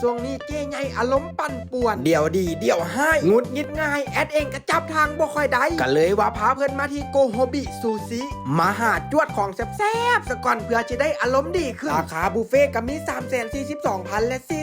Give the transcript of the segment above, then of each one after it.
ช่วงนี้เจ๊ใหญ่อารมณ์ปั่นป่วน เดี๋ยวดีเดี๋ยวให้งุดงิดง่าย แอดเองก็จับทางบ่ค่อยได้ก็เลยว่าพาเพื่อนมาที่โกโฮบิซูซิมาหาจวดของแซ่บๆสก่อนเพื่อจะได้อารมณ์ดีขึ้นราคาบุฟเฟ่ต์ก็มี 3 4 2 0 0 0 และ 4 5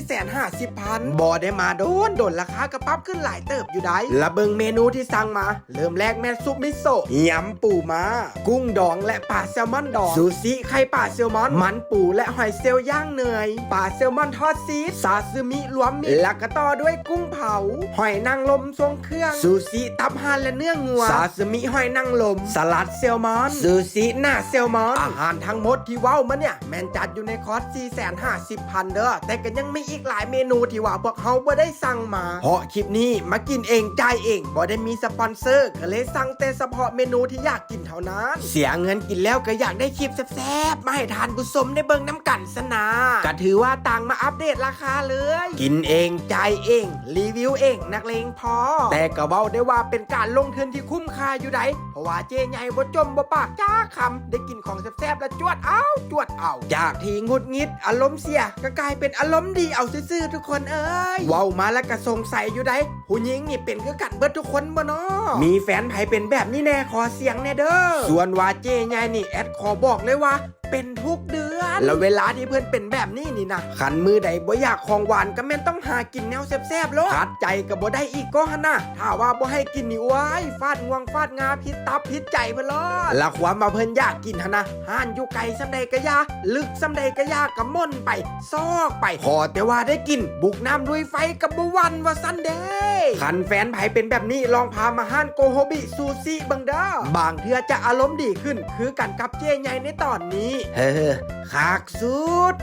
0 0 0บ่ได้มาโดนโดนราคากระปรับขึ้นหลายเติบอยู่ได้ละเบิงเมนูที่สั่งมา เริ่มแรกแม่ซุปมิโซะยำปูมา กุ้งดองและปลาแซลมอนดองซูซิไข่ปลาแซลมอนมันปูและหอยเซลย่างเนยปลาแซลมอนทอดซีสซาซึมิรวมมิตรแล้วก็ต่อด้วยกุ้งเผา หอยนางรมทรงเครื่อง ซูซิตับห่านและเนื้องัวซาซึมิหอยนางรมสลัดแซลมอน ซูซิหน้าแซลมอน อาหารทั้งหมดที่เว้ามาเนี่ย แมนจัดอยู่ในคอร์ส4 5 0 0 0พันเด้อแต่ก็ยังมีอีกหลายเมนูที่ว่าพวกเขาบ่ได้สั่งมา เพราะคลิปนี้มากินเองจ่ายเองบ่ได้มีสปอนเซอร์ก็เลยสั่งแต่เฉพาะเมนูที่อยากกินเท่านั้น เสียเงินกินแล้วก็อยากได้คลิปแซ่บๆมาให้ทานผู้ชมได้เบิ่งน้ำกันสนาก็ถือว่าต่างมาอัปเดตราคาเลยกินเองจ่ายเอง รีวิวเองนักเลงพอ แต่ก็เว้าได้ว่าเป็นการลงทุนที่คุ้มค่าอยู่ไดเพราะว่าเจ๊ใหญ่บ่จมบ่ปากจ้าคำได้กินของแซ่บๆแล้วจวดเอาจวดเอาจากที่งุดงิดอารมณ์เสียก็กลายเป็นอารมณ์ดีเอาซื่อๆทุกคนเอ้ยเว้ามาแล้วก็สงสัยอยู่ไดผู้หญิงนี่เป็นคือกันเบิดทุกคนบ่เนาะมีแฟนไผเป็นแบบนี้แน่ขอเสียงแน่เด้อส่วนว่าเจ๊ใหญ่นี่แอดขอบอกเลยว่า เป็นทุกเดือน แล้วเวลาที่เพื่อนเป็นแบบนี้นี่นะขันมือใดบ่อยากของหวานก็แม่นต้องหากินแนวแซ่บๆโลดขาดใจก็บ่ได้อีกก็หั่นนะถ้าว่าบ่ให้กินนี่ว้ายฟาดงวงฟาดงาพิษตับพิษใจเพิ่นโลดและความมาเพิ่นอยากกินหั่นนะห้านอยู่ไกลซำใดก็ยาลึกซำใดก็ยากก็ม่นไป ซอกไปขอแต่ว่าได้กิน บุกน้ำด้วยไฟกับบ่หวันว่าซั่นเด้ขันแฟนไผเป็นแบบนี้ลองพามาห้านโกโฮบิซูซิเบังเด้อบางเทื่อจะอารมณ์ดีขึ้น คือกันกับเจ๊ใหญ่ในตอนนี้เฮ้อขากสุด